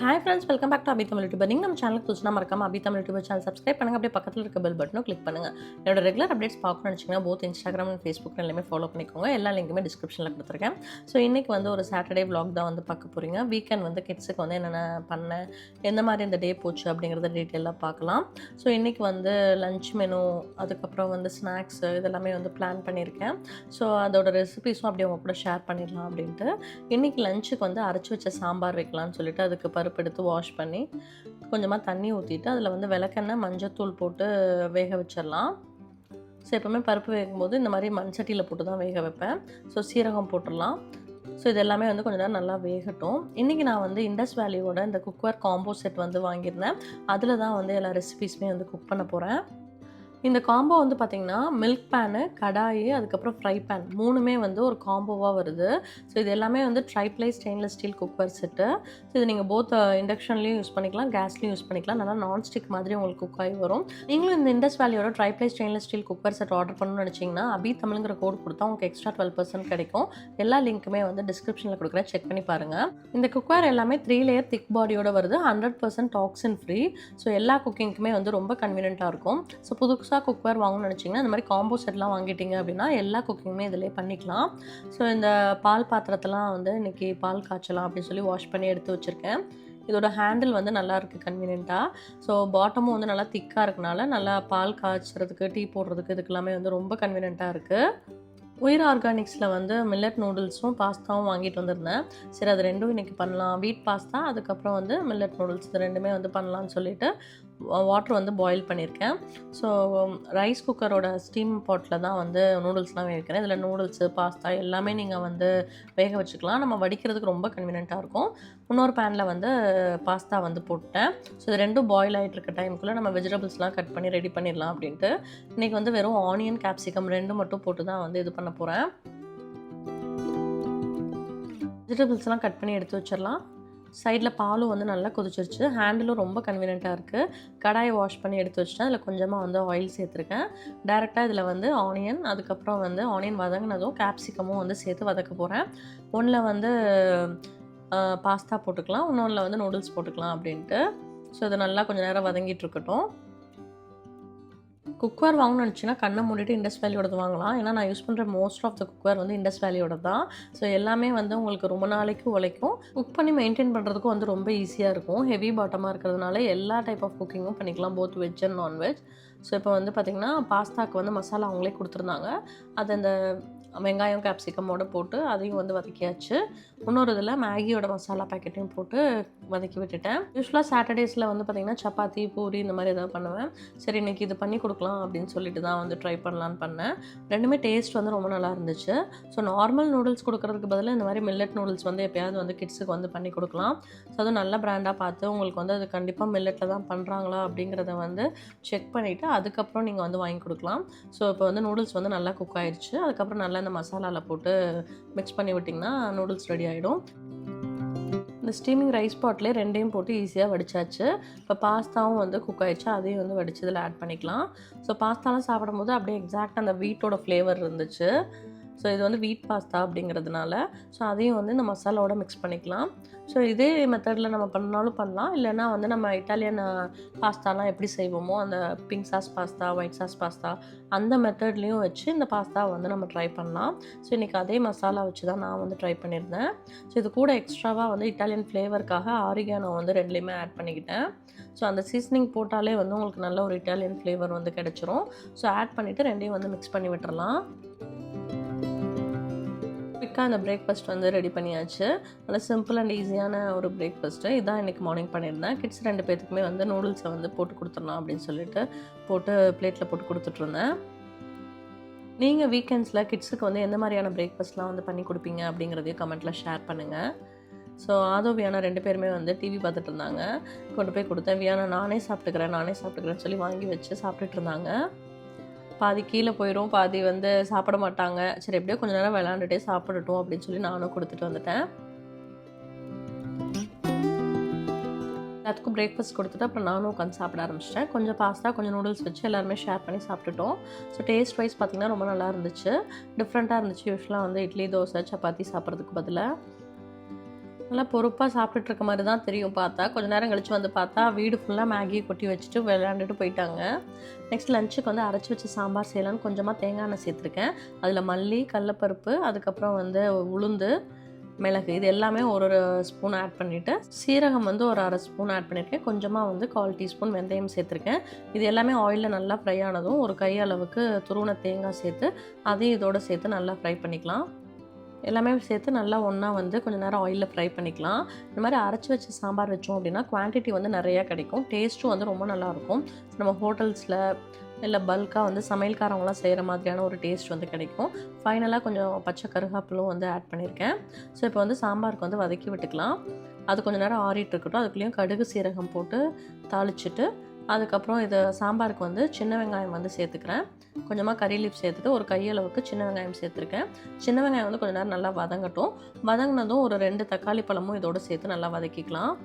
Hi friends welcome back to Abi Tamil YouTuber நீங்கள் நம்ம சேனலுக்கு புதுசுனா மறக்காம Abi Tamil YouTuber channel subscribe பண்ணுங்கள் அப்படியே பக்கத்தில் இருக்க பெல் பட்டனும் கிளிக் பண்ணுங்கள் என்னோட ரெகுலர் அப்டேட்ஸ் பார்க்கணும்னு நினச்சிங்கன்னா போத் இன்ஸ்டாகிராம் அண்ட் ஃபேஸ்புக் எல்லாமே ஃபாலோ பண்ணிக்கோங்க. எல்லா லிங்க்குமே டிஸ்கிரிப்ஷனில் கொடுத்துருக்கேன். ஸோ இன்றைக்கி வந்து ஒரு சாட்டர்டே vlog தான் வந்து பார்க்க போகிறீங்க வீக்கெண்ட் வந்து கிட்ஸுக்கு வந்து என்னென்ன பண்ணேன் எந்த மாதிரி இந்த டே போச்சு அப்படிங்கிறத டீட்டெயிலாக பார்க்கலாம். ஸோ இன்றைக்கி வந்து லஞ்ச் மெனு அதுக்கப்புறம் வந்து ஸ்நாக்ஸு இதெல்லாமே வந்து பிளான் பண்ணியிருக்கேன். ஸோ அதோட ரெசிபிஸும் அப்படியே உங்க கூட ஷேர் பண்ணிடலாம் அப்படின்ட்டு. இன்றைக்கி லஞ்சுக்கு வந்து அரைச்சி வச்ச சாம்பார் வைக்கலாம்னு சொல்லிட்டு அதுக்கு பருப்பு எடுத்து வாஷ் பண்ணி கொஞ்சமாக தண்ணி ஊற்றிட்டு அதில் வந்து விளக்கெண்ணெய் மஞ்சத்தூள் போட்டு வேக வச்சிடலாம். ஸோ எப்போவுமே பருப்பு வேகும்போது இந்த மாதிரி மண் சட்டியில் போட்டு தான் வேக வைப்பேன். ஸோ சீரகம் போட்டுடலாம். ஸோ இது எல்லாமே வந்து கொஞ்சம் நேரம் நல்லா வேகட்டும். இன்றைக்கி நான் வந்து இண்டஸ் வேல்யூவோட இந்த குக்வேர் காம்போ செட் வந்து வாங்கியிருந்தேன். அதில் தான் வந்து எல்லா ரெசிபீஸுமே வந்து குக் பண்ண போகிறேன் இந்த காம்போ வந்து பார்த்திங்கன்னா மில்க் பேனு கடாயி அதுக்கப்புறம் ஃப்ரை பேன் மூணுமே வந்து ஒரு காம்போவாக வருது. ஸோ இது எல்லாமே வந்து triply stainless steel cooker set so இது நீங்கள் போத் இண்டக்ஷன்லேயும் யூஸ் பண்ணிக்கலாம் கேஸ்லேயும் யூஸ் பண்ணிக்கலாம். நல்லா நான் ஸ்டிக் மாதிரி உங்களுக்கு குக் ஆகி வரும். நீங்களும் இந்த Indus வேல்யூட triply stainless steel cooker set order பண்ணணும்னு நினச்சிங்கன்னா அபி தமிழ்ங்கிற கோட் கொடுத்தா உங்களுக்கு எக்ஸ்ட்ரா டுவெல் பர்சன்ட் கிடைக்கும். எல்லா லிங்க்குமே வந்து டிஸ்கிரிப்ஷனில் கொடுக்குறேன். செக் பண்ணி பாருங்கள் இந்த குக்கர் எல்லாமே த்ரீ லேயர் திக் பாடியோட வருது. Hundred percent toxin free so எல்லா குக்கிங்க்குமே வந்து ரொம்ப கன்வீனியண்ட்டாக இருக்கும். ஸோ புதுசாக குக்வேர் வாங்கணும்னு நினச்சிங்கன்னா இந்த மாதிரி காம்போ செட்லாம் வாங்கிட்டீங்க அப்படின்னா எல்லா குக்கிங்குமே இதிலே பண்ணிக்கலாம். ஸோ இந்த பால் பாத்திரத்தெல்லாம் வந்து இன்றைக்கி பால் காய்ச்சலாம் அப்படின்னு சொல்லி வாஷ் பண்ணி எடுத்து வச்சுருக்கேன். இதோட ஹேண்டில் வந்து நல்லா இருக்குது கன்வீனியண்ட்டாக ஸோ பாட்டமும் வந்து நல்லா திக்காக இருக்கனால நல்லா பால் காய்ச்சறதுக்கு டீ போடுறதுக்கு இதுக்கெல்லாமே வந்து ரொம்ப கன்வீனியண்ட்டாக இருக்குது உயிர் ஆர்கானிக்ஸில் வந்து மில்லட் நூடுல்ஸும் பாஸ்தாவும் வாங்கிட்டு வந்திருந்தேன். சரி அது ரெண்டும் இன்றைக்கி பண்ணலாம். வீட் பாஸ்தா அதுக்கப்புறம் வந்து மில்லட் நூடுல்ஸ் இது ரெண்டுமே வந்து பண்ணலாம்னு சொல்லிட்டு வாட்டர் வந்து பாயில் பண்ணியிருக்கேன். ஸோ ரைஸ் குக்கரோட ஸ்டீம் பாட்டில் தான் வந்து நூடுல்ஸ்லாம் வேகிறேன் இதில் நூடுல்ஸு பாஸ்தா எல்லாமே நீங்கள் வந்து வேக வச்சுக்கலாம். நம்ம வடிக்கிறதுக்கு ரொம்ப கன்வீனியண்ட்டாக இருக்கும். இன்னொரு பேனில் வந்து பாஸ்தா வந்து போட்டேன் ஸோ இது ரெண்டும் பாயில் ஆகிட்டு இருக்க டைமுக்குள்ளே நம்ம வெஜிடபிள்ஸ்லாம் கட் பண்ணி ரெடி பண்ணிடலாம் அப்படின்ட்டு. இன்றைக்கி வந்து வெறும் ஆனியன் கேப்சிகம் ரெண்டு மட்டும் போட்டு தான் வந்து இது பண்ண போகிறேன் வெஜிடபிள்ஸ்லாம் கட் பண்ணி எடுத்து வச்சிடலாம். சைடில் பாலும் வந்து நல்லா கொதிச்சிருச்சு. ஹேண்டிலும் ரொம்ப கன்வீனியண்ட்டாக இருக்குது கடாயை வாஷ் பண்ணி எடுத்து வச்சுட்டேன். அதில் கொஞ்சமாக வந்து ஆயில் சேர்த்துருக்கேன். டேரெக்டாக இதில் வந்து ஆனியன் அதுக்கப்புறம் வந்து ஆனியன் வதங்கினதும் கேப்சிகமும் வந்து சேர்த்து வதக்க போகிறேன் ஒன்றில் வந்து பாஸ்தா போட்டுக்கலாம். இன்னொன்றில் வந்து நூடுல்ஸ் போட்டுக்கலாம் அப்படின்ட்டு. ஸோ இது நல்லா கொஞ்சம் நேரம் வதங்கிட்டு இருக்கட்டும். குக்வேர் வாங்கணும்னு நினச்சின்னா கண்ணை மூடிட்டு இண்டஸ் வேலியோடது வாங்கலாம். ஏன்னா நான் யூஸ் பண்ணுற மோஸ்ட் ஆஃப் த குக்வேர் வந்து இண்டஸ் வேலியோட தான். ஸோ எல்லாமே வந்து உங்களுக்கு ரொம்ப நாளைக்கு உழைக்கும். குக் பண்ணி மெயின்டைன் பண்ணுறதுக்கும் வந்து ரொம்ப ஈஸியாக இருக்கும். ஹெவி பாட்டமாக இருக்கிறதுனால எல்லா டைப் ஆஃப் குக்கிங்கும் பண்ணிக்கலாம். Both veg and nonveg so இப்போ வந்து பார்த்திங்கன்னா பாஸ்தாக்கு வந்து மசாலா அவங்களே கொடுத்துருந்தாங்க. அது அந்த வெங்காயம் கேப்சிகமோடு போட்டு அதையும் வந்து வதக்கியாச்சு. இன்னொரு இதில் மேகியோட மசாலா பேக்கெட்டையும் போட்டு வதக்கி விட்டுட்டேன். யூஸ்வலாக சாட்டர்டேஸில் வந்து பார்த்திங்கன்னா சப்பாத்தி பூரி இந்த மாதிரி ஏதாவது பண்ணுவேன். சரி இன்றைக்கி இது பண்ணி கொடுக்கலாம் அப்படின்னு சொல்லிட்டு தான் வந்து ட்ரை பண்ணலான்னு பண்ணேன். ரெண்டுமே டேஸ்ட் வந்து ரொம்ப நல்லா இருந்துச்சு. ஸோ நார்மல் நூடுல்ஸ் கொடுக்குறதுக்கு பதிலாக இந்த மாதிரி மில்லட் நூடுல்ஸ் வந்து எப்பயாவது வந்து கிட்ஸுக்கு வந்து பண்ணி கொடுக்கலாம். ஸோ அதுவும் நல்ல ப்ராண்டாக பார்த்து உங்களுக்கு வந்து அது கண்டிப்பாக மில்லட்டில் தான் பண்ணுறாங்களா அப்படிங்கிறத வந்து செக் பண்ணிவிட்டு அதுக்கப்புறம் நீங்கள் வந்து வாங்கி கொடுக்கலாம். ஸோ இப்போ வந்து நூடுல்ஸ் வந்து நல்லா குக் ஆயிடுச்சு அதுக்கப்புறம் நல்லா இந்த மசாலாவில் போட்டு மிக்ஸ் பண்ணி விட்டிங்கன்னா நூடுல்ஸ் ரெடி ஆகிடும் இந்த ஸ்டீமிங் ரைஸ் பாட்லேயே ரெண்டையும் போட்டு ஈஸியாக வடிச்சாச்சு. இப்போ பாஸ்தாவும் வந்து குக் ஆயிடுச்சு. அதையும் வந்து வடிச்சதில் ஆட் பண்ணிக்கலாம். ஸோ பாஸ்தாலாம் சாப்பிடும்போது அப்படியே எக்ஸாக்ட் அந்த வீட்டோட ஃப்ளேவர் இருந்துச்சு. ஸோ இது வந்து வீட் பாஸ்தா அப்படிங்கிறதுனால ஸோ அதையும் வந்து இந்த மசாலாவோட மிக்ஸ் பண்ணிக்கலாம். ஸோ இதே மெத்தடில் நம்ம பண்ணாலும் பண்ணலாம். இல்லைனா வந்து நம்ம இட்டாலியன் பாஸ்தாலாம் எப்படி செய்வோமோ அந்த pink sauce pasta white sauce pasta அந்த மெத்தட்லேயும் வச்சு இந்த பாஸ்தா வந்து நம்ம ட்ரை பண்ணலாம். ஸோ இன்றைக்கி அதே மசாலா வச்சு தான் நான் வந்து ட்ரை பண்ணியிருந்தேன். ஸோ இது கூட எக்ஸ்ட்ராவாக வந்து இட்டாலியன் ஃப்ளேவருக்காக ஆரிகானோ வந்து ரெண்டுலேயுமே ஆட் பண்ணிக்கிட்டேன். ஸோ அந்த சீசனிங் போட்டாலே வந்து உங்களுக்கு நல்ல ஒரு இட்டாலியன் ஃப்ளேவர் வந்து கிடச்சிரும். ஸோ ஆட் பண்ணிவிட்டு ரெண்டையும் வந்து மிக்ஸ் பண்ணி விட்டுறலாம். குயிக்காக அந்த பிரேக்ஃபாஸ்ட் வந்து ரெடி பண்ணியாச்சு. நல்லா சிம்பிள் அண்ட் ஈஸியான ஒரு பிரேக்ஃபாஸ்ட்டு இதான் இன்றைக்கி மார்னிங் பண்ணியிருந்தேன் கிட்ஸ் ரெண்டு பேர்த்துக்குமே வந்து நூடுல்ஸை வந்து போட்டு கொடுத்துடலாம் அப்படின்னு சொல்லிட்டு போட்டு பிளேட்டில் போட்டு கொடுத்துட்ருந்தேன் நீங்கள் வீக்கெண்ட்ஸில் கிட்ஸுக்கு வந்து எந்த மாதிரியான பிரேக்ஃபாஸ்ட்லாம் வந்து பண்ணி கொடுப்பீங்க அப்படிங்கிறதையும் கமெண்ட்டில் ஷேர் பண்ணுங்கள் ஸோ ஆதோ வியானா ரெண்டு பேருமே வந்து டிவி பார்த்துட்டு இருந்தாங்க. கொண்டு போய் கொடுத்தேன். வியானா நானே சாப்பிட்டுக்கிறேன் நானே சாப்பிட்டுக்கிறேன்னு சொல்லி வாங்கி வச்சு சாப்பிட்டுட்டு இருந்தாங்க. பாதி கீழே போயிடும் பாதி வந்து சாப்பிட மாட்டாங்க. சரி எப்படியோ கொஞ்ச நேரம் விளாண்டுட்டே சாப்பிடட்டும் அப்படின்னு சொல்லி நானும் கொடுத்துட்டு வந்துட்டேன். எல்லாத்துக்கும் பிரேக்ஃபாஸ்ட் கொடுத்துட்டு அப்புறம் நானும் உட்காந்து சாப்பிட ஆரம்பிச்சிட்டேன். கொஞ்சம் பாஸ்தா கொஞ்சம் நூடுல்ஸ் வச்சு எல்லாருமே ஷேர் பண்ணி சாப்பிட்டுட்டோம். ஸோ டேஸ்ட் வைஸ் பார்த்திங்கன்னா ரொம்ப நல்லா இருந்துச்சு. டிஃப்ரெண்ட்டாக இருந்துச்சு. யூஸ்வலாக வந்து இட்லி தோசை சப்பாத்தி சாப்பிட்றதுக்கு பதிலாக நல்லா பொறுப்பாக சாப்பிட்டுட்டு இருக்க மாதிரி தான் தெரியும் பார்த்தா. கொஞ்ச நேரம் கழிச்சு வந்து பார்த்தா வீடு ஃபுல்லாக மேகி கொட்டி வச்சுட்டு விளையாண்டுட்டு போயிட்டாங்க. நெக்ஸ்ட் லஞ்சுக்கு வந்து அரைச்சி வச்ச சாம்பார் செய்யலான்னு கொஞ்சமாக தேங்காய் எண்ணெய் சேர்த்துருக்கேன். அதில் மல்லி கடலப்பருப்பு அதுக்கப்புறம் வந்து உளுந்து மிளகு இது எல்லாமே ஒரு ஒரு ஸ்பூன் ஆட் பண்ணிவிட்டு சீரகம் வந்து ஒரு அரை ஸ்பூன் ஆட் பண்ணியிருக்கேன் கொஞ்சமாக வந்து கால் டீஸ்பூன் வெந்தயம் சேர்த்துருக்கேன். இது எல்லாமே ஆயிலில் நல்லா ஃப்ரை ஆனதும் ஒரு கை அளவுக்கு துருவன தேங்காய் சேர்த்து அதையும் இதோட சேர்த்து நல்லா ஃப்ரை பண்ணிக்கலாம். எல்லாமே சேர்த்து நல்லா ஒன்றா வந்து கொஞ்சம் நேரம் ஆயிலில் ஃப்ரை பண்ணிக்கலாம். இந்த மாதிரி அரைச்சி வச்ச சாம்பார் வச்சோம் அப்படின்னா குவான்டிட்டி வந்து நிறையா கிடைக்கும். டேஸ்ட்டும் வந்து ரொம்ப நல்லாயிருக்கும் நம்ம ஹோட்டல்ஸில் இல்லை பல்காக வந்து சமையல்காரவங்களாம் செய்கிற மாதிரியான ஒரு டேஸ்ட் வந்து கிடைக்கும். ஃபைனலாக கொஞ்சம் பச்சை கருகாப்பிலும் வந்து ஆட் பண்ணியிருக்கேன் ஸோ இப்போ வந்து சாம்பாருக்கு வந்து வதக்கி விட்டுக்கலாம். அது கொஞ்சம் நேரம் ஆறிட்டு இருக்கட்டும். அதுக்குள்ளேயும் கடுகு சீரகம் போட்டு தாளிச்சிட்டு அதுக்கப்புறம் இது சாம்பாருக்கு வந்து சின்ன வெங்காயம் வந்து சேர்த்துக்கிறேன். கொஞ்சமாக கறி லீஃப் சேர்த்துட்டு ஒரு கையளவுக்கு சின்ன வெங்காயம் சேர்த்துருக்கேன். சின்ன வெங்காயம் வந்து கொஞ்சம் நேரம் நல்லா வதங்கட்டும். வதங்கினதும் ஒரு ரெண்டு தக்காளி பழமும் இதோடு சேர்த்து நல்லா வதக்கிக்கலாம்.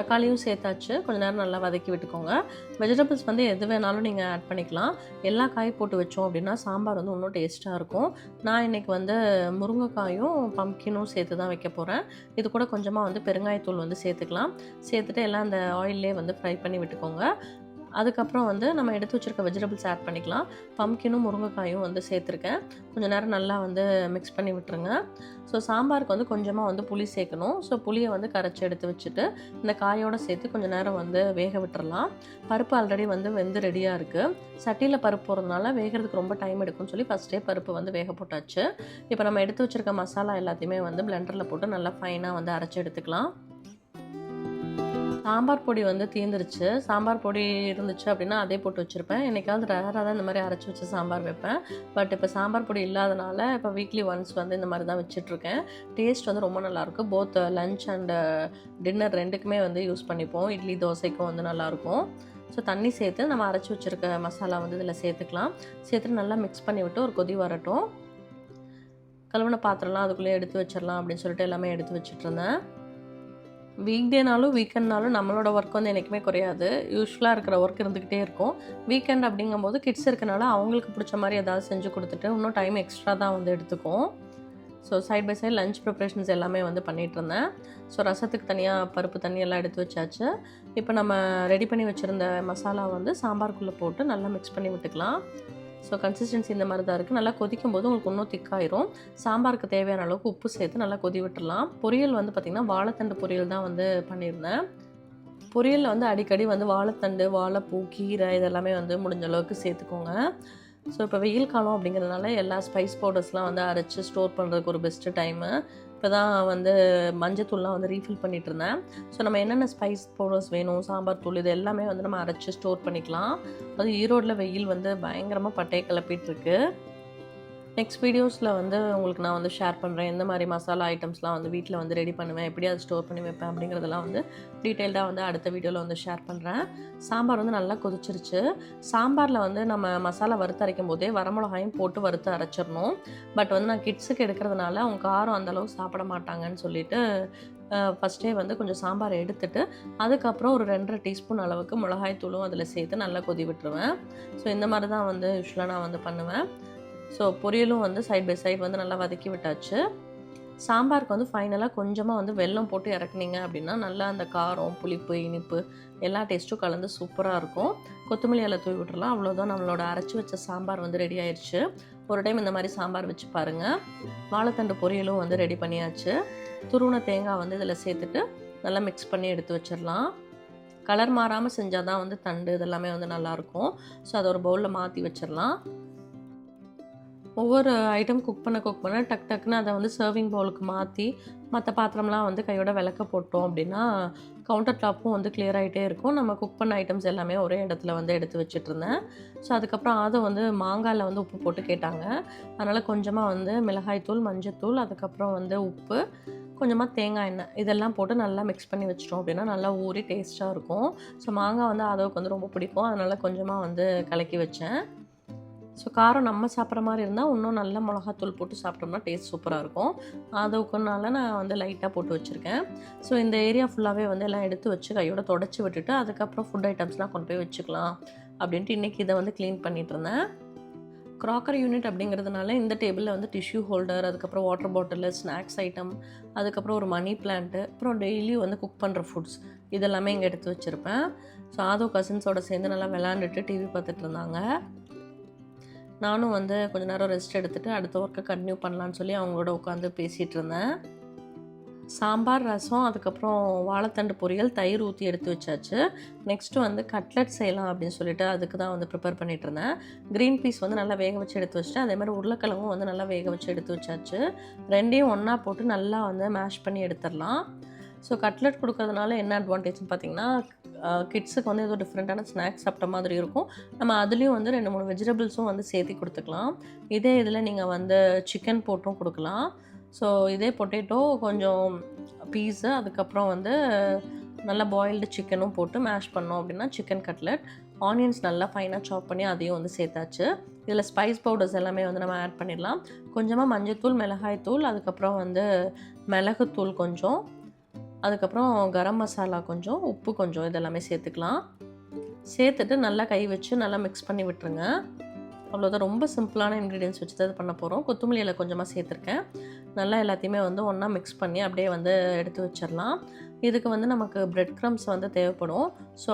தக்காளியும் சேர்த்தாச்சு. கொஞ்ச நேரம் நல்லா வதக்கி விட்டுக்கோங்க. வெஜிடபிள்ஸ் வந்து எது வேணாலும் நீங்கள் ஆட் பண்ணிக்கலாம். எல்லா காய் போட்டு வச்சோம் அப்படின்னா சாம்பார் வந்து இன்னும் டேஸ்ட்டாக இருக்கும். நான் இன்றைக்கி வந்து முருங்கைக்காயும் பம்கினும் சேர்த்து தான் வைக்க போகிறேன் இது கூட கொஞ்சமாக வந்து பெருங்காயத்தூள் வந்து சேர்த்துக்கலாம். சேர்த்துட்டு எல்லாம் அந்த ஆயிலே வந்து ஃப்ரை பண்ணி விட்டுக்கோங்க. அதுக்கப்புறம் வந்து நம்ம எடுத்து வச்சுருக்க வெஜிடபிள்ஸ் ஆட் பண்ணிக்கலாம். பம்கினும் முருங்கைக்காயும் வந்து சேர்த்துருக்கேன். கொஞ்சம் நேரம் நல்லா வந்து மிக்ஸ் பண்ணி விட்டுருங்க. ஸோ சாம்பாருக்கு வந்து கொஞ்சமாக வந்து புளி சேர்க்கணும். ஸோ புளியை வந்து கரைச்சி எடுத்து வச்சுட்டு இந்த காயோடு சேர்த்து கொஞ்சம் நேரம் வந்து வேக விட்டுறலாம். பருப்பு ஆல்ரெடி வந்து வெந்து ரெடியாக இருக்குது சட்டியில் பருப்பு போகிறதுனால வேகிறதுக்கு ரொம்ப டைம் எடுக்கும்னு சொல்லி ஃபஸ்ட்டே பருப்பு வந்து வேக போட்டாச்சு. இப்போ நம்ம எடுத்து வச்சுருக்க மசாலா எல்லாத்தையுமே வந்து பிளெண்டரில் போட்டு நல்லா ஃபைனாக வந்து அரைச்சி எடுத்துக்கலாம். சாம்பார் பொடி வந்து தீந்துருச்சு. சாம்பார் பொடி இருந்துச்சு அப்படின்னா அதே போட்டு வச்சுருப்பேன். என்றைக்காவது ரேராக தான் இந்த மாதிரி அரைச்சி வச்சு சாம்பார் வைப்பேன். பட் இப்போ சாம்பார் பொடி இல்லாதனால இப்போ வீக்லி ஒன்ஸ் வந்து இந்த மாதிரி தான் வச்சிட்ருக்கேன். டேஸ்ட் வந்து ரொம்ப நல்லாயிருக்கும் போத் லஞ்ச் அண்டு டின்னர் ரெண்டுக்குமே வந்து யூஸ் பண்ணிப்போம். இட்லி தோசைக்கும் வந்து நல்லாயிருக்கும் ஸோ தண்ணி சேர்த்து நம்ம அரைச்சி வச்சுருக்க மசாலா வந்து இதில் சேர்த்துக்கலாம். சேர்த்துட்டு நல்லா மிக்ஸ் பண்ணி விட்டு ஒரு கொதி வரட்டும். கழுவின பாத்திரம்லாம் அதுக்குள்ளேயே எடுத்து வச்சிடலாம் அப்படின்னு சொல்லிட்டு எல்லாமே எடுத்து வச்சுட்டு இருந்தேன் வீக்டேனாலும் வீக்கெண்ட்னாலும் நம்மளோட ஒர்க் வந்து என்றைக்குமே குறையாது. யூஸ்ஃபுல்லாக இருக்கிற ஒர்க் இருந்துக்கிட்டே இருக்கும். வீக்கெண்ட் அப்படிங்கும்போது கிட்ஸ் இருக்கனால அவங்களுக்கு பிடிச்ச மாதிரி ஏதாவது செஞ்சு கொடுத்துட்டு இன்னும் டைம் எக்ஸ்ட்ரா தான் வந்து எடுத்துக்கும் so side by side lunch preparations எல்லாமே வந்து பண்ணிகிட்டு இருந்தேன். ஸோ ரசத்துக்கு தனியாக பருப்பு தண்ணி எல்லாம் எடுத்து வச்சாச்சு. இப்போ நம்ம ரெடி பண்ணி வச்சுருந்த மசாலா வந்து சாம்பாருக்குள்ளே போட்டு நல்லா மிக்ஸ் பண்ணி விட்டுக்கலாம். ஸோ கன்சிஸ்டன்சி இந்த மாதிரி தான் இருக்குது நல்லா கொதிக்கும் போது உங்களுக்கு இன்னும் திக்காயிரும். சாம்பாருக்கு தேவையான அளவுக்கு உப்பு சேர்த்து நல்லா கொதி விட்டுடலாம் பொரியல் வந்து பார்த்திங்கன்னா வாழைத்தண்டு பொரியல் தான் வந்து பண்ணியிருந்தேன். பொரியலில் வந்து அடிக்கடி வந்து வாழைத்தண்டு வாழைப்பூ கீரை இதெல்லாமே வந்து முடிஞ்ச அளவுக்கு சேர்த்துக்கோங்க. ஸோ இப்போ வெயில் காலம் அப்படிங்கிறதுனால எல்லா ஸ்பைஸ் பவுடர்ஸ்லாம் வந்து அரைச்சி ஸ்டோர் பண்ணுறதுக்கு ஒரு பெஸ்ட்டு டைமு இப்போ தான் வந்து மஞ்சத்தூள்லாம் வந்து ரீஃபில் பண்ணிகிட்டு இருந்தேன் ஸோ நம்ம என்னென்ன ஸ்பைஸ் பவுடர்ஸ் வேணும் சாம்பார் தூள் இது எல்லாமே வந்து நம்ம அரைச்சி ஸ்டோர் பண்ணிக்கலாம். அது ஈரோட்டில் வெயில் வந்து பயங்கரமாக பட்டையை கிளப்பிட்டுருக்கு. நெக்ஸ்ட் வீடியோஸில் வந்து உங்களுக்கு நான் வந்து ஷேர் பண்ணுறேன் எந்த மாதிரி மசாலா ஐட்டம்ஸ்லாம் வந்து வீட்டில் வந்து ரெடி பண்ணுவேன். எப்படி அதை ஸ்டோர் பண்ணி வைப்பேன் அப்படிங்கிறதெல்லாம் வந்து டீட்டெயில்டாக வந்து அடுத்த வீடியோவில் வந்து ஷேர் பண்ணுறேன் சாம்பார் வந்து நல்லா கொதிச்சிருச்சு. சாம்பாரில் வந்து நம்ம மசாலா வறுத்து அரைக்கும் போதே வரமிளகாயும் போட்டு வறுத்து அரைச்சிடணும். பட் வந்து நான் கிட்ஸுக்கு எடுக்கிறதுனால அவங்க காரம் அந்தளவு சாப்பிட மாட்டாங்கன்னு சொல்லிட்டு ஃபஸ்ட்டே வந்து கொஞ்சம் சாம்பார் எடுத்துட்டு அதுக்கப்புறம் ஒரு ரெண்டரை டீஸ்பூன் அளவுக்கு மிளகாய் தூளும் அதில் சேர்த்து நல்லா கொதி விட்டுருவேன். ஸோ இந்த மாதிரி தான் வந்து யூஸ்வலாக நான் வந்து பண்ணுவேன். ஸோ பொரியலும் வந்து சைட் பை சைடு வந்து நல்லா வதக்கி விட்டாச்சு. சாம்பாருக்கு வந்து ஃபைனலாக கொஞ்சமாக வந்து வெல்லம் போட்டு இறக்குனீங்க அப்படின்னா நல்லா அந்த காரம் புளிப்பு இனிப்பு எல்லா டேஸ்ட்டும் கலந்து சூப்பராக இருக்கும். கொத்தமல்லி இலை தூவி விட்டுறலாம். அவ்வளோதான் நம்மளோட அரைச்சி வச்ச சாம்பார் வந்து ரெடி ஆயிடுச்சு ஒரு டைம் இந்த மாதிரி சாம்பார் வச்சு பாருங்கள் வாழைத்தண்டு பொரியலும் வந்து ரெடி பண்ணியாச்சு. துருவன தேங்காய் வந்து இதில் சேர்த்துட்டு நல்லா மிக்ஸ் பண்ணி எடுத்து வச்சிடலாம். கலர் மாறாமல் செஞ்சால் தான் வந்து தண்டு இதெல்லாமே வந்து நல்லாயிருக்கும் ஸோ அதை ஒரு பவுலில் மாற்றி வச்சிடலாம். ஒவ்வொரு ஐட்டம் குக் பண்ண குக் பண்ண டக் டக்குன்னு அதை வந்து சர்விங் பவுலுக்கு மாற்றி மற்ற பாத்திரம்லாம் வந்து கையோட விளக்க போட்டோம் அப்படின்னா கவுண்டர் டாப்பும் வந்து கிளியர் ஆகிட்டே இருக்கும். நம்ம குக் பண்ண ஐட்டம்ஸ் எல்லாமே ஒரே இடத்துல வந்து எடுத்து வச்சுட்டு இருந்தேன் ஸோ அதுக்கப்புறம் அதை வந்து மாங்காயில் வந்து உப்பு போட்டு கேட்டாங்க. அதனால் கொஞ்சமாக வந்து மிளகாய்த்தூள் மஞ்சத்தூள் அதுக்கப்புறம் வந்து உப்பு கொஞ்சமாக தேங்காய் எண்ணெய் இதெல்லாம் போட்டு நல்லா மிக்ஸ் பண்ணி வச்சிட்டோம் அப்படின்னா நல்லா ஊறி டேஸ்ட்டாக இருக்கும். ஸோ மாங்காய் வந்து ஆதவுக்கு வந்து ரொம்ப பிடிக்கும். அதனால் கொஞ்சமாக வந்து கலக்கி வச்சேன். ஸோ காரம் நம்ம சாப்பிட்ற மாதிரி இருந்தால் இன்னும் நல்ல மிளகாத்தூள் போட்டு சாப்பிட்டோம்னா டேஸ்ட் சூப்பராக இருக்கும். அதுக்குனால நான் வந்து லைட்டாக போட்டு வச்சுருக்கேன். ஸோ இந்த ஏரியா ஃபுல்லாகவே வந்து எல்லாம் எடுத்து வச்சு கையோட தொடச்சி விட்டுட்டு அதுக்கப்புறம் ஃபுட் ஐட்டம்ஸ்லாம் கொண்டு போய் வச்சுக்கலாம் அப்படின்ட்டு இன்றைக்கி இதை வந்து க்ளீன் பண்ணிகிட்டு இருந்தேன். க்ராக்கர் யூனிட் அப்படிங்கிறதுனால இந்த டேபிளில் வந்து டிஷ்யூ ஹோல்டர் அதுக்கப்புறம் வாட்டர் பாட்டில் ஸ்நாக்ஸ் ஐட்டம் அதுக்கப்புறம் ஒரு மணி பிளான்ட்டு அப்புறம் டெய்லியும் வந்து குக் பண்ணுற ஃபுட்ஸ் இதெல்லாமே இங்கே எடுத்து வச்சுருப்பேன். ஸோ ஆதோ கசின்ஸோட சேர்ந்து நல்லா விளாண்டுட்டு டிவி பார்த்துட்டு இருந்தாங்க. நானும் வந்து கொஞ்ச நேரம் ரெஸ்ட் எடுத்துகிட்டு அடுத்த ஒர்க்கை கண்டினியூ பண்ணலான்னு சொல்லி அவங்களோட உட்காந்து பேசிகிட்டு இருந்தேன். சாம்பார் ரசம் அதுக்கப்புறம் வாழைத்தண்டு பொரியல் தயிர் ஊற்றி எடுத்து வச்சாச்சு. நெக்ஸ்ட்டு வந்து கட்லட் செய்யலாம் அப்படின்னு சொல்லிட்டு அதுக்கு தான் வந்து ப்ரிப்பேர் பண்ணிகிட்டு இருந்தேன். க்ரீன் பீஸ் வந்து நல்லா வேக வச்சு எடுத்து வச்சுட்டு அதே மாதிரி உருளைக்கிழங்கும் வந்து நல்லா வேக வச்சு எடுத்து வச்சாச்சு. ரெண்டையும் ஒன்றா போட்டு நல்லா வந்து மேஷ் பண்ணி எடுத்துடலாம். ஸோ கட்லெட் கொடுக்கறதுனால என்ன அட்வான்டேஜ்னு பார்த்தீங்கன்னா கிட்ஸுக்கு வந்து ஏதோ டிஃப்ரெண்ட்டான ஸ்நாக்ஸ் சாப்பிட்ட மாதிரி இருக்கும். நம்ம அதுலேயும் வந்து ரெண்டு மூணு வெஜிடபிள்ஸும் வந்து சேர்த்து கொடுத்துக்கலாம். இதே இதில் நீங்கள் வந்து சிக்கன் போட்டும் கொடுக்கலாம். ஸோ இதே பொட்டேட்டோ கொஞ்சம் பீஸு அதுக்கப்புறம் வந்து நல்லா பாயில்டு சிக்கனும் போட்டு மேஷ் பண்ணோம் அப்படின்னா சிக்கன் கட்லெட் ஆனியன்ஸ் நல்லா ஃபைனாக சாப் பண்ணி அதையும் வந்து சேர்த்தாச்சு. இதில் ஸ்பைஸ் பவுடர்ஸ் எல்லாமே வந்து நம்ம ஆட் பண்ணிடலாம். கொஞ்சமாக மஞ்சத்தூள் மிளகாய் தூள் அதுக்கப்புறம் வந்து மிளகுத்தூள் கொஞ்சம். அதுக்கப்புறம் கரம் மசாலா கொஞ்சம் உப்பு கொஞ்சம் இதெல்லாமே சேர்த்துக்கலாம். சேர்த்துட்டு நல்லா கை வச்சு நல்லா மிக்ஸ் பண்ணி விட்டுருங்க. அவ்வளோதான் ரொம்ப சிம்பிளான இன்க்ரீடியன்ஸ் வச்சு தான் இது பண்ண போகிறோம் கொத்தமல்லி இலை கொஞ்சமாக சேர்த்துருக்கேன். நல்லா எல்லாத்தையுமே வந்து ஒன்றா மிக்ஸ் பண்ணி அப்படியே வந்து எடுத்து வச்சிடலாம். இதுக்கு வந்து நமக்கு ப்ரெட் க்ரம்ஸ் வந்து தேவைப்படும். ஸோ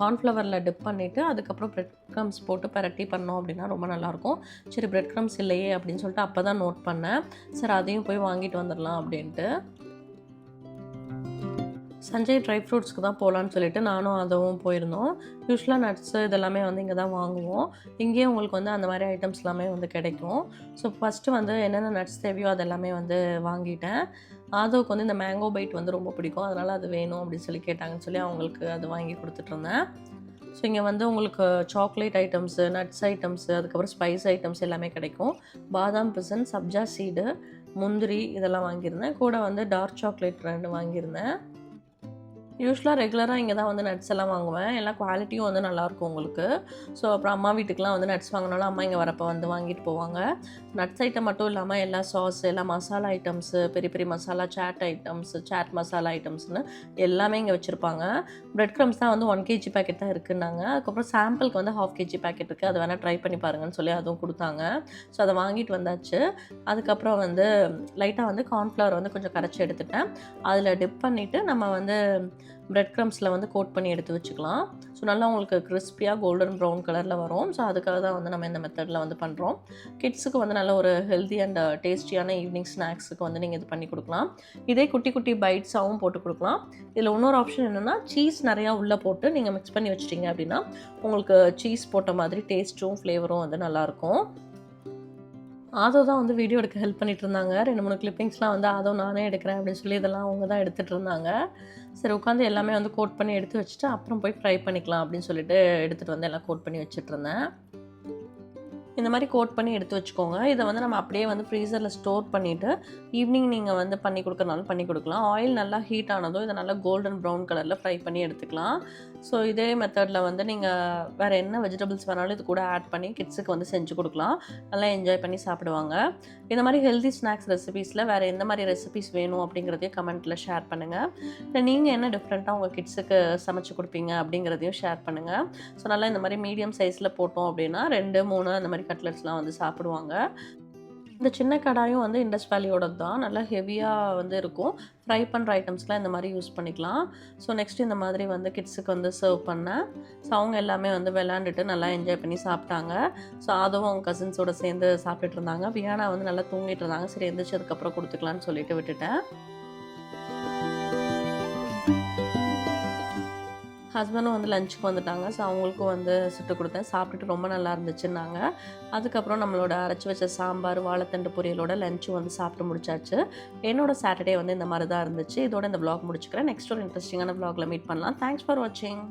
கார்ன்ஃப்ளவரில் டிப் பண்ணிவிட்டு அதுக்கப்புறம் ப்ரெட் க்ரம்ஸ் போட்டு பரட்டி பண்ணோம் அப்படின்னா ரொம்ப நல்லாயிருக்கும். சரி ப்ரெட் க்ரம்ஸ் இல்லையே அப்படின்னு சொல்லிட்டு அப்போ தான் நோட் பண்ணேன். சரி அதையும் போய் வாங்கிட்டு வந்துடலாம் அப்படின்ட்டு. சஞ்சய் ட்ரை ஃப்ரூட்ஸ்க்கு தான் போகலான்னு சொல்லிட்டு நானும் அதுவும் போயிருந்தோம். யூஸ்வலாக நட்ஸு இதெல்லாமே வந்து இங்கே தான் வாங்குவோம். இங்கேயே உங்களுக்கு வந்து அந்த மாதிரி ஐட்டம்ஸ் எல்லாமே வந்து கிடைக்கும். ஸோ ஃபஸ்ட்டு வந்து என்னென்ன நட்ஸ் தேவையோ அதெல்லாமே வந்து வாங்கிட்டேன். ஆதவுக்கு வந்து இந்த மேங்கோ பைட் வந்து ரொம்ப பிடிக்கும். அதனால் அது வேணும் அப்படின்னு சொல்லி கேட்டாங்கன்னு சொல்லி அவங்களுக்கு அது வாங்கி கொடுத்துட்ருந்தேன் ஸோ இங்கே வந்து உங்களுக்கு சாக்லேட் ஐட்டம்ஸு நட்ஸ் ஐட்டம்ஸு அதுக்கப்புறம் ஸ்பைஸ் ஐட்டம்ஸ் எல்லாமே கிடைக்கும். பாதாம் பிசன் சப்ஜா சீடு முந்திரி இதெல்லாம் வாங்கியிருந்தேன். கூட வந்து டார்க் சாக்லேட் ரெண்டு வாங்கியிருந்தேன். யூஸ்வலாக ரெகுலராக இங்கே தான் வந்து நட்ஸ் எல்லாம் வாங்குவேன். எல்லாம் குவாலிட்டியும் வந்து நல்லாயிருக்கும் உங்களுக்கு. ஸோ அப்புறம் அம்மா வீட்டுக்கெலாம் வந்து நட்ஸ் வாங்கினாலும் அம்மா இங்கே வரப்போ வந்து வாங்கிட்டு போவாங்க. நட்ஸ் ஐட்டம் மட்டும் இல்லாமல் எல்லா சாஸ் எல்லா மசாலா ஐட்டம்ஸு பெரிய பெரிய மசாலா சாட் ஐட்டம்ஸ் சாட் மசாலா ஐட்டம்ஸ்னு எல்லாமே இங்கே வச்சுருப்பாங்க. பிரெட் க்ரம்ஸ் தான் வந்து ஒன் கேஜி பேக்கெட் தான் இருக்குன்னாங்க. அதுக்கப்புறம் சாம்பிளுக்கு வந்து ஹாஃப் கேஜி பேக்கெட் இருக்குது அதை வேணால் ட்ரை பண்ணி பாருங்கன்னு சொல்லி அதுவும் கொடுத்தாங்க. ஸோ அதை வாங்கிட்டு வந்தாச்சு. அதுக்கப்புறம் வந்து லைட்டாக வந்து கார்ன்ஃப்ளவர் வந்து கொஞ்சம் கரைச்சி எடுத்துட்டேன். அதில் டிப் பண்ணிவிட்டு நம்ம வந்து பிரெட் க்ரம்ஸில் வந்து கோட் பண்ணி எடுத்து வச்சுக்கலாம். ஸோ நல்லா உங்களுக்கு கிறிஸ்பியாக கோல்டன் ப்ரௌன் கலரில் வரும். ஸோ அதுக்காக தான் வந்து நம்ம இந்த மெத்தடில் வந்து பண்ணுறோம் கிட்ஸுக்கு வந்து நல்ல ஒரு ஹெல்த்தி அண்ட் டேஸ்டியான ஈவினிங் ஸ்நாக்ஸுக்கு வந்து நீங்கள் இது பண்ணி கொடுக்கலாம். இதே குட்டி குட்டி பைட்ஸாகவும் போட்டு கொடுக்கலாம். இதில் இன்னொரு ஆப்ஷன் என்னென்னா சீஸ் நிறையா உள்ளே போட்டு நீங்கள் மிக்ஸ் பண்ணி வச்சிட்டிங்க அப்படின்னா உங்களுக்கு சீஸ் போட்ட மாதிரி டேஸ்ட்டும் ஃப்ளேவரும் வந்து நல்லாயிருக்கும் ஆதோ தான் வந்து வீடியோ எடுக்க ஹெல்ப் பண்ணிட்டு இருந்தாங்க. ரெண்டு மூணு கிளிப்பிங்ஸ்லாம் வந்து ஆதோ நானே எடுக்கிறேன் அப்படின்னு சொல்லி இதெல்லாம் அவங்க தான் எடுத்துகிட்டு இருந்தாங்க. சரி உட்காந்து எல்லாமே வந்து கோட் பண்ணி எடுத்து வச்சுட்டு அப்புறம் போய் ஃப்ரை பண்ணிக்கலாம் அப்படின்னு சொல்லிட்டு எடுத்துகிட்டு வந்து எல்லாம் கோட் பண்ணி வச்சுட்ருந்தேன் இந்த மாதிரி கோட் பண்ணி எடுத்து வச்சுக்கோங்க. இதை வந்து நம்ம அப்படியே வந்து ஃப்ரீசரில் ஸ்டோர் பண்ணிவிட்டு ஈவினிங் நீங்கள் வந்து பண்ணி கொடுக்கறனாலும் பண்ணி கொடுக்கலாம். ஆயில் நல்லா ஹீட் ஆனதும் இதை நல்லா கோல்டன் ப்ரௌன் கலரில் ஃப்ரை பண்ணி எடுத்துக்கலாம். ஸோ இதே மெத்தடில் வந்து நீங்கள் வேறு என்ன வெஜிடபிள்ஸ் வேணாலும் இது கூட ஆட் பண்ணி கிட்ஸுக்கு வந்து செஞ்சு கொடுக்கலாம். நல்லா என்ஜாய் பண்ணி சாப்பிடுவாங்க. இந்த மாதிரி ஹெல்தி ஸ்நாக்ஸ் ரெசிபீஸில் வேறு எந்த மாதிரி ரெசிபீஸ் வேணும் அப்படிங்கிறதையும் கமெண்ட்டில் ஷேர் பண்ணுங்கள் இல்லை நீங்கள் என்ன டிஃப்ரெண்ட்டாக உங்கள் கிட்ஸுக்கு சமைச்சு கொடுப்பீங்க அப்படிங்கிறதையும் ஷேர் பண்ணுங்கள் ஸோ நல்லா இந்த மாதிரி மீடியம் சைஸில் போட்டோம் அப்படின்னா ரெண்டு மூணு அந்த மாதிரி கட்லெட்ஸ்லாம் வந்து சாப்பிடுவாங்க. இந்த சின்ன கடாயும் வந்து இண்டஸ் வேலியோட தான். நல்லா ஹெவியாக வந்து இருக்கும். ஃப்ரை பண்ணுற ஐட்டம்ஸ்லாம் இந்த மாதிரி யூஸ் பண்ணிக்கலாம். ஸோ நெக்ஸ்ட் இந்த மாதிரி வந்து கிட்ஸுக்கு வந்து சர்வ் பண்ணேன். ஸோ அவங்க எல்லாமே வந்து விளாண்டுட்டு நல்லா என்ஜாய் பண்ணி சாப்பிட்டாங்க. ஸோ அதுவும் அவங்க கசின்ஸோட சேர்ந்து சாப்பிட்டுட்டு இருந்தாங்க. வியானா வந்து நல்லா தூங்கிட்டு இருந்தாங்க. சரி எந்திரிச்சதுக்கப்புறம் கொடுத்துக்கலான்னு சொல்லிட்டு விட்டுட்டேன். ஹஸ்பண்டும் வந்து லஞ்சுக்கு வந்துட்டாங்க. ஸோ அவங்களுக்கும் வந்து சுட்டு கொடுத்தேன். சாப்பிட்டுட்டு ரொம்ப நல்லா இருந்துச்சுன்னாங்க. அதுக்கப்புறம் நம்மளோட அரைச்சி வச்ச சாம்பார் வாழைத்தண்டு பொரியலோட லஞ்சும் வந்து சாப்பிட்டு முடிச்சாச்சு. என்னோட சாட்டர்டே வந்து இந்த மாதிரி தான் இருந்துச்சு. இதோட இந்த விளாக் முடிச்சுக்கிறேன். நெக்ஸ்ட் ஒரு இன்ட்ரெஸ்டிங்கான விளாகில் மீட் பண்ணலாம். தேங்க்ஸ் ஃபார் வாட்சிங்